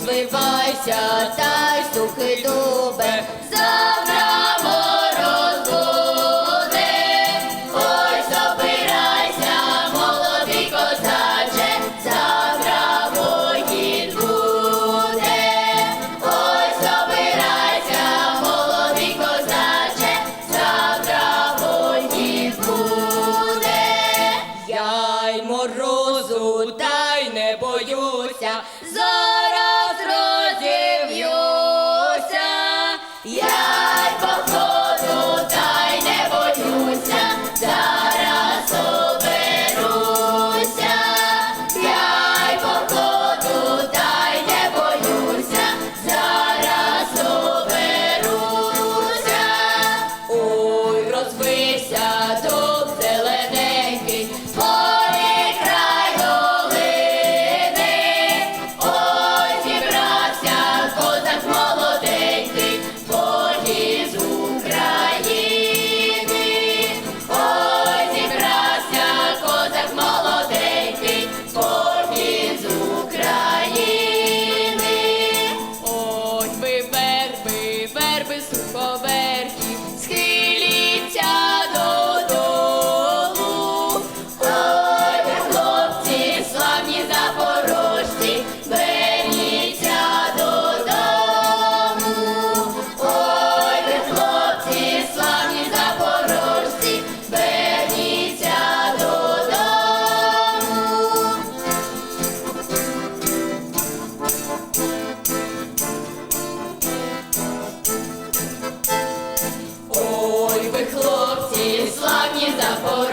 збирайся, та й сухий дубе, завтра мороз буде. Ой, собирайся, молодий козаче, завтра воїн буде. Ой, собирайся, молодий козаче, завтра воїн буде. Я морозу, та й не боюся, Ой, розвився дуб зелененький, край долини. Ой, зібрався козак молоденький, полі з. Ой, зібрався козак молоденький, полі з України. Ой, ви верби, верби суховерхі, Ой, ви хлопці, славні запорожці,